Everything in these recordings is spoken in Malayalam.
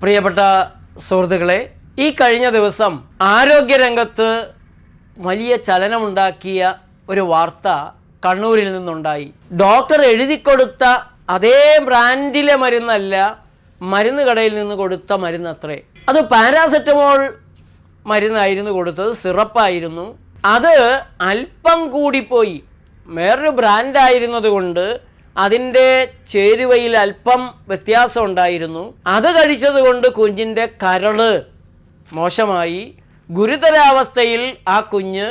പ്രിയപ്പെട്ട സുഹൃത്തുക്കളെ ഈ കഴിഞ്ഞ ദിവസം ആരോഗ്യരംഗത്ത് വലിയ ചലനമുണ്ടാക്കിയ ഒരു വാർത്ത കണ്ണൂരിൽ നിന്നുണ്ടായി. ഡോക്ടർ എഴുതി കൊടുത്ത അതേ ബ്രാൻഡിലെ മരുന്നല്ല മരുന്ന് കടയിൽ നിന്ന് കൊടുത്ത മരുന്നത്രേ. അത് പാരാസെറ്റമോൾ മരുന്നായിരുന്നു കൊടുത്തത് സിറപ്പായിരുന്നു. അത് അല്പം കൂടിപ്പോയി വേറൊരു ബ്രാൻഡായിരുന്നത് കൊണ്ട് അതിന്റെ ചേരുവയിൽ അല്പം വ്യത്യാസം ഉണ്ടായിരുന്നു. അത് കഴിച്ചതുകൊണ്ട് കുഞ്ഞിന്റെ കരൾ മോശമായി. ഗുരുതരാവസ്ഥയിൽ ആ കുഞ്ഞ്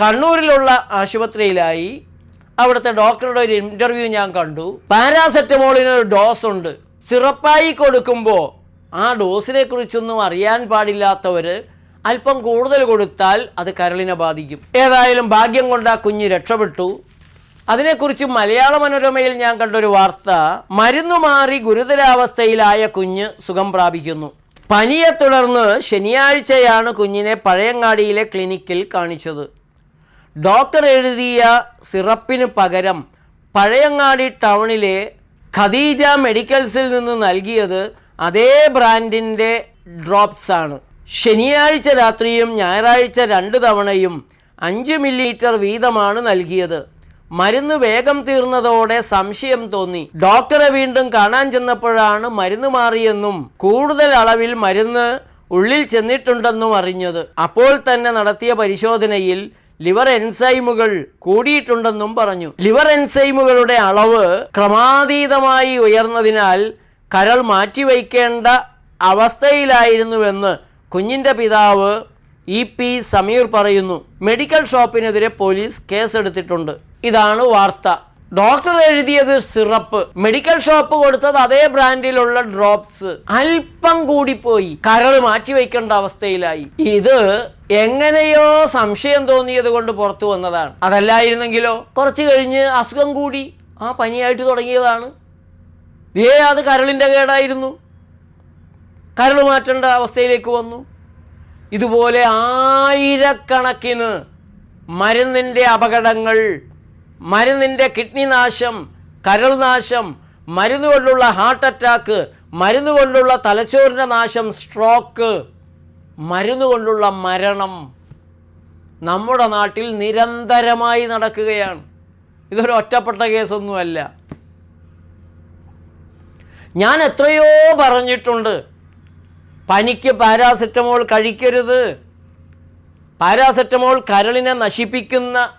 കണ്ണൂരിലുള്ള ആശുപത്രിയിലായി. അവിടുത്തെ ഡോക്ടറുടെ ഒരു ഇന്റർവ്യൂ ഞാൻ കണ്ടു. പാരാസെറ്റമോളിന് ഒരു ഡോസ് ഉണ്ട്. സിറപ്പായി കൊടുക്കുമ്പോൾ ആ ഡോസിനെ കുറിച്ചൊന്നും അറിയാൻ പാടില്ലാത്തവർ അല്പം കൂടുതൽ കൊടുത്താൽ അത് കരളിനെ ബാധിക്കും. ഏതായാലും ഭാഗ്യം കൊണ്ട് ആ കുഞ്ഞ് രക്ഷപ്പെട്ടു. അതിനെക്കുറിച്ച് മലയാള മനോരമയിൽ ഞാൻ കണ്ടൊരു വാർത്ത. മരുന്നു മാറി ഗുരുതരാവസ്ഥയിലായ കുഞ്ഞ് സുഖം പ്രാപിക്കുന്നു. പനിയെ തുടർന്ന് ശനിയാഴ്ചയാണ് കുഞ്ഞിനെ പഴയങ്ങാടിയിലെ ക്ലിനിക്കിൽ കാണിച്ചത്. ഡോക്ടർ എഴുതിയ സിറപ്പിന് പകരം പഴയങ്ങാടി ടൗണിലെ ഖദീജ മെഡിക്കൽസിൽ നിന്ന് നൽകിയത് അതേ ബ്രാൻഡിന്റെ ഡ്രോപ്സ് ആണ്. ശനിയാഴ്ച രാത്രിയും ഞായറാഴ്ച രണ്ട് തവണയും അഞ്ച് മില്ലിലിറ്റർ വീതമാണ് നൽകിയത്. മരുന്ന് വേഗം തീർന്നതോടെ സംശയം തോന്നി. ഡോക്ടറെ വീണ്ടും കാണാൻ ചെന്നപ്പോഴാണ് മരുന്ന് മാറിയെന്നും കൂടുതൽ അളവിൽ മരുന്ന് ഉള്ളിൽ ചെന്നിട്ടുണ്ടെന്നും അറിഞ്ഞത്. അപ്പോൾ തന്നെ നടത്തിയ പരിശോധനയിൽ ലിവർ എൻസൈമുകൾ കൂടിയിട്ടുണ്ടെന്നും പറഞ്ഞു. ലിവർ എൻസൈമുകളുടെ അളവ് ക്രമാതീതമായി ഉയർന്നതിനാൽ കരൾ മാറ്റിവയ്ക്കേണ്ട അവസ്ഥയിലായിരുന്നുവെന്ന് കുഞ്ഞിന്റെ പിതാവ് ഇ പി സമീർ പറയുന്നു മെഡിക്കൽ ഷോപ്പിനെതിരെ പോലീസ് കേസെടുത്തിട്ടുണ്ട്. ഇതാണ് വാർത്ത. ഡോക്ടർ എഴുതിയത് സിറപ്പ്. മെഡിക്കൽ ഷോപ്പ് കൊടുത്തത് അതേ ബ്രാൻഡിലുള്ള ഡ്രോപ്സ്. അല്പം കൂടി കൂടിപ്പോയി. കരൾ മാറ്റിവെക്കേണ്ട അവസ്ഥയിലായി. ഇത് എങ്ങനെയോ സംശയം തോന്നിയത് കൊണ്ട് പുറത്തു വന്നതാണ്. അതല്ലായിരുന്നെങ്കിലോ? കുറച്ച് കഴിഞ്ഞ് അസുഖം കൂടി. ആ പനിയായിട്ട് തുടങ്ങിയതാണ്. ഏ അത് കരളിന്റെ കേടായിരുന്നു. കരൾ മാറ്റേണ്ട അവസ്ഥയിലേക്ക് വന്നു. ഇതുപോലെ ആയിരക്കണക്കിന് മരുന്നിന്റെ അപകടങ്ങൾ മരുന്നിന്റെ കിഡ്നി നാശം കരൾ നാശം മരുന്ന് കൊണ്ടുള്ള ഹാർട്ട് അറ്റാക്ക് മരുന്ന് കൊണ്ടുള്ള തലച്ചോറിന്റെ നാശം സ്ട്രോക്ക് മരുന്ന് കൊണ്ടുള്ള മരണം നമ്മുടെ നാട്ടിൽ നിരന്തരമായി നടക്കുകയാണ്. ഇതൊരു ഒറ്റപ്പെട്ട കേസൊന്നുമല്ല. ഞാൻ എത്രയോ പറഞ്ഞിട്ടുണ്ട് പനിക്ക് പാരാസെറ്റമോൾ കഴിക്കരുത്. പാരാസെറ്റമോൾ കരളിനെ നശിപ്പിക്കുന്ന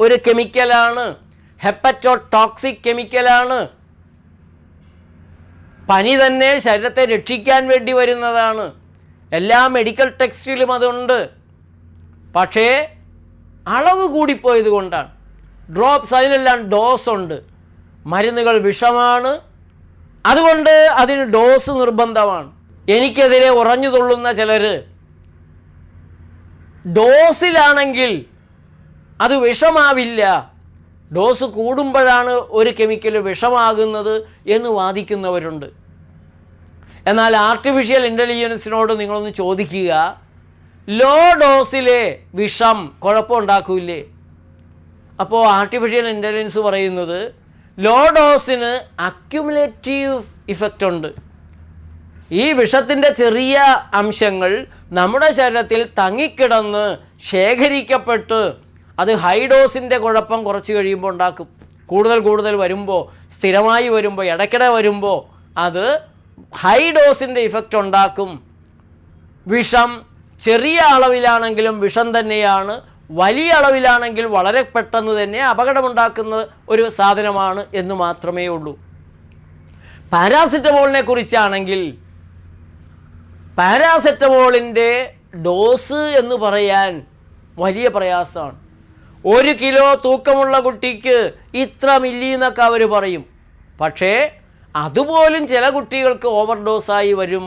ഒരു കെമിക്കലാണ്. Hepato toxic കെമിക്കലാണ്. പനി തന്നെ ശരീരത്തെ രക്ഷിക്കാൻ വേണ്ടി വരുന്നതാണ്. എല്ലാ മെഡിക്കൽ ടെക്സ്റ്റിലും അതുണ്ട്. പക്ഷേ അളവ് കൂടിപ്പോയത് കൊണ്ടാണ്. ഡ്രോപ്സ് അതിനെല്ലാം ഡോസ് ഉണ്ട്. മരുന്നുകൾ വിഷമാണ്. അതുകൊണ്ട് അതിന് ഡോസ് നിർബന്ധമാണ്. എനിക്കെതിരെ ഉറഞ്ഞു തുള്ളുന്ന ചിലർ ഡോസിലാണെങ്കിൽ അത് വിഷമാവില്ല. ഡോസ് കൂടുമ്പോഴാണ് ഒരു കെമിക്കൽ വിഷമാകുന്നത് എന്ന് വാദിക്കുന്നവരുണ്ട്. എന്നാൽ ആർട്ടിഫിഷ്യൽ ഇന്റലിജൻസിനോട് നിങ്ങളൊന്ന് ചോദിക്കുക ലോ ഡോസിലെ വിഷം കുഴപ്പമുണ്ടാക്കൂലേ അപ്പോൾ ആർട്ടിഫിഷ്യൽ ഇന്റലിജൻസ് പറയുന്നത് ലോ ഡോസിന് അക്യുമുലേറ്റീവ് ഇഫക്റ്റ് ഉണ്ട്. ഈ വിഷത്തിന്റെ ചെറിയ അംശങ്ങൾ നമ്മുടെ ശരീരത്തിൽ തങ്ങിക്കിടന്ന് ശേഖരിക്കപ്പെട്ട് അത് ഹൈഡോസിന്റെ കുഴപ്പം കുറച്ച് കഴിയുമ്പോൾ ഉണ്ടാക്കും. കൂടുതൽ കൂടുതൽ വരുമ്പോൾ സ്ഥിരമായി വരുമ്പോൾ ഇടയ്ക്കിടെ വരുമ്പോൾ അത് ഹൈ ഡോസിന്റെ ഇഫക്റ്റ് ഉണ്ടാക്കും. വിഷം ചെറിയ അളവിലാണെങ്കിലും വിഷം തന്നെയാണ് വലിയ അളവിലാണെങ്കിൽ വളരെ പെട്ടെന്ന് തന്നെ അപകടമുണ്ടാക്കുന്ന ഒരു സാധനമാണ് എന്ന് മാത്രമേ ഉള്ളൂ. പാരാസിറ്റമോളിനെ കുറിച്ചാണെങ്കിൽ പാരാസെറ്റമോളിന്റെ ഡോസ് എന്ന് പറയാൻ വലിയ പ്രയാസമാണ്. ഒരു കിലോ തൂക്കമുള്ള കുട്ടിക്ക് ഇത്ര മില്ലി എന്നൊക്കെ അവർ പറയും. പക്ഷേ അതുപോലും ചില കുട്ടികൾക്ക് ഓവർ ഡോസായി വരും.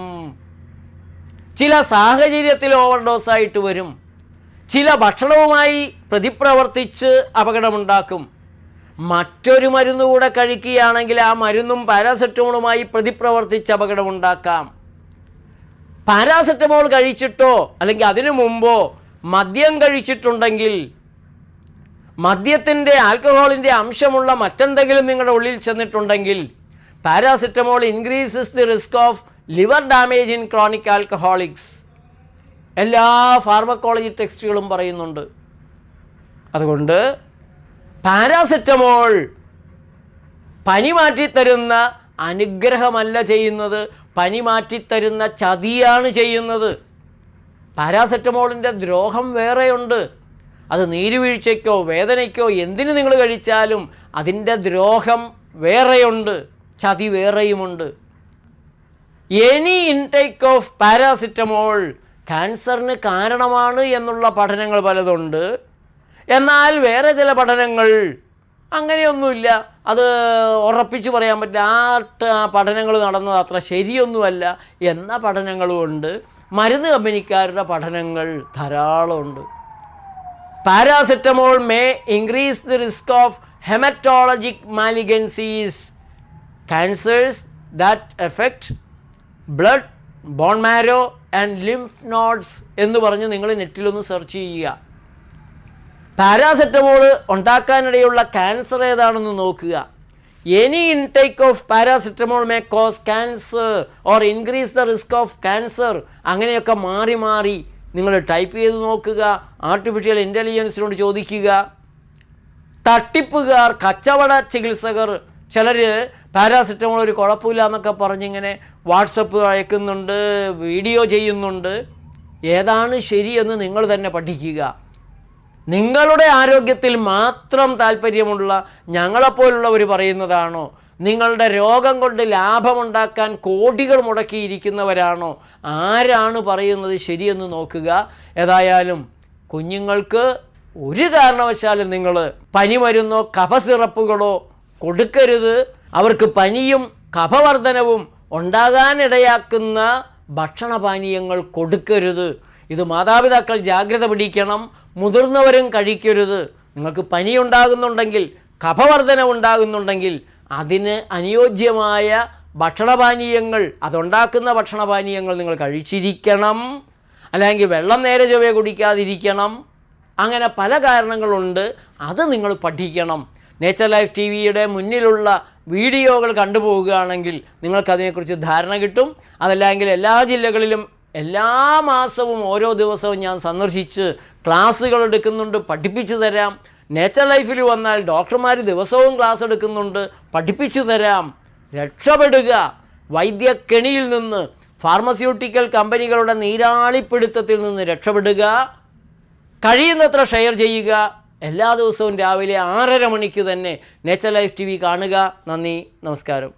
ചില സാഹചര്യത്തിൽ ഓവർ ഡോസായിട്ട് വരും. ചില ഭക്ഷണവുമായി പ്രതിപ്രവർത്തിച്ച് അപകടമുണ്ടാക്കും. മറ്റൊരു മരുന്ന് കൂടെ കഴിക്കുകയാണെങ്കിൽ ആ മരുന്നും പാരാസെറ്റമോളുമായി പ്രതിപ്രവർത്തിച്ച് അപകടമുണ്ടാക്കാം. പാരാസെറ്റമോൾ കഴിച്ചിട്ടോ അല്ലെങ്കിൽ അതിനു മുമ്പോ മദ്യം കഴിച്ചിട്ടുണ്ടെങ്കിൽ മദ്യത്തിന്റെ ആൽക്കഹോളിന്റെ അംശമുള്ള മറ്റെന്തെങ്കിലും നിങ്ങളുടെ ഉള്ളിൽ ചെന്നിട്ടുണ്ടെങ്കിൽ paracetamol increases the risk of liver damage in chronic alcoholics. എല്ലാ ഫാർമക്കോളജി ടെക്സ്റ്റുകളും പറയുന്നുണ്ട്. അതുകൊണ്ട് പാരാസെറ്റമോൾ പനി മാറ്റിത്തരുന്ന അനുഗ്രഹമല്ല ചെയ്യുന്നത്. പനി മാറ്റിത്തരുന്ന ചതിയാണ് ചെയ്യുന്നത്. പാരാസെറ്റമോളിന്റെ ദ്രോഹം വേറെയുണ്ട്. അത് നീരുവീഴ്ചയ്ക്കോ വേദനയ്ക്കോ എന്തിന് നിങ്ങൾ കഴിച്ചാലും അതിന്റെ ദ്രോഹം വേറെയുണ്ട്. ചതി വേറെയുമുണ്ട്. എനി ഇൻടേക്ക് ഓഫ് പാരാസിറ്റമോൾ ക്യാൻസറിന് കാരണമാണ് എന്നുള്ള പഠനങ്ങൾ പലതുണ്ട്. എന്നാൽ വേറെ ചില പഠനങ്ങൾ അങ്ങനെയൊന്നുമില്ല. അത് ഉറപ്പിച്ച് പറയാൻ പറ്റില്ല. ആ പഠനങ്ങൾ നടന്നത് അത്ര ശരിയൊന്നുമല്ല. എന്ന പഠനങ്ങളുമുണ്ട് മരുന്ന് കമ്പനിക്കാരുടെ പഠനങ്ങൾ ധാരാളമുണ്ട്. Paracetamol may increase the risk of haematologic malignancies. Cancers that affect blood bone marrow and lymph nodes എന്ന് പറഞ്ഞ് നിങ്ങൾ നെറ്റിലൊന്ന് സെർച്ച് ചെയ്യുക. പാരാസെറ്റമോൾ ഉണ്ടാക്കാനിടയുള്ള ക്യാൻസർ ഏതാണെന്ന് നോക്കുക. Any intake of paracetamol may cause cancer or increase the risk of cancer അങ്ങനെയൊക്കെ മാറി മാറി നിങ്ങൾ ടൈപ്പ് ചെയ്ത് നോക്കുക. ആർട്ടിഫിഷ്യൽ ഇന്റലിജൻസിനോട് ചോദിക്കുക. തട്ടിപ്പുകാർ കച്ചവട ചികിത്സകർ ചിലർ പാരാസെറ്റമോൾ ഒരു കുഴപ്പമില്ല എന്നൊക്കെ പറഞ്ഞിങ്ങനെ വാട്സപ്പ് അയക്കുന്നുണ്ട് വീഡിയോ ചെയ്യുന്നുണ്ട്. ഏതാണ് ശരിയെന്ന് നിങ്ങൾ തന്നെ പഠിക്കുക. നിങ്ങളുടെ ആരോഗ്യത്തിൽ മാത്രം താല്പര്യമുള്ള ഞങ്ങളെപ്പോലുള്ളവർ പറയുന്നതാണോ? നിങ്ങളുടെ രോഗം കൊണ്ട് ലാഭമുണ്ടാക്കാൻ കോടികൾ മുടക്കിയിരിക്കുന്നവരാണോ? ആരാണ് പറയുന്നത് ശരിയെന്ന് നോക്കുക. ഏതായാലും കുഞ്ഞുങ്ങൾക്ക് ഒരു കാരണവശാലും നിങ്ങൾ പനി മരുന്നോ കഫ സിറപ്പുകളോ കൊടുക്കരുത്. അവർക്ക് പനിയും കഫവർധനവും ഉണ്ടാകാനിടയാക്കുന്ന ഭക്ഷണപാനീയങ്ങൾ കൊടുക്കരുത്. ഇത് മാതാപിതാക്കൾ ജാഗ്രത പിടിക്കണം. മുതിർന്നവരും കഴിക്കരുത്. നിങ്ങൾക്ക് പനി ഉണ്ടാകുന്നുണ്ടെങ്കിൽ കഫവർധന ഉണ്ടാകുന്നുണ്ടെങ്കിൽ അതിന് അനുയോജ്യമായ ഭക്ഷണപാനീയങ്ങൾ അതുണ്ടാക്കുന്ന ഭക്ഷണപാനീയങ്ങൾ നിങ്ങൾ കഴിച്ചിരിക്കണം. അല്ലെങ്കിൽ വെള്ളം നേരെ ചൊവ്വേ കുടിക്കാതിരിക്കണം. അങ്ങനെ പല കാരണങ്ങളുണ്ട്. അത് നിങ്ങൾ പഠിക്കണം. നേച്ചർ ലൈഫ് ടി വിയുടെ മുന്നിലുള്ള വീഡിയോകൾ കണ്ടുപോവുകയാണെങ്കിൽ നിങ്ങൾക്കതിനെക്കുറിച്ച് ധാരണ കിട്ടും. അതല്ലെങ്കിൽ എല്ലാ ജില്ലകളിലും എല്ലാ മാസവും ഓരോ ദിവസവും ഞാൻ സന്ദർശിച്ച് ക്ലാസ്സുകൾ എടുക്കുന്നുണ്ട് പഠിപ്പിച്ചു തരാം. നേച്ചർ ലൈഫിൽ വന്നാൽ ഡോക്ടർമാർ ദിവസവും ക്ലാസ് എടുക്കുന്നുണ്ട് പഠിപ്പിച്ചു തരാം. രക്ഷപ്പെടുക. വൈദ്യക്കെണിയിൽ നിന്ന് ഫാർമസ്യൂട്ടിക്കൽ കമ്പനികളുടെ നീരാളിപ്പിടുത്തത്തിൽ നിന്ന് രക്ഷപ്പെടുക. കഴിയുന്നത്ര ഷെയർ ചെയ്യുക. എല്ലാ ദിവസവും രാവിലെ ആറര മണിക്ക് തന്നെ നേച്ചർ ലൈഫ് ടി കാണുക. നന്ദി നമസ്കാരം.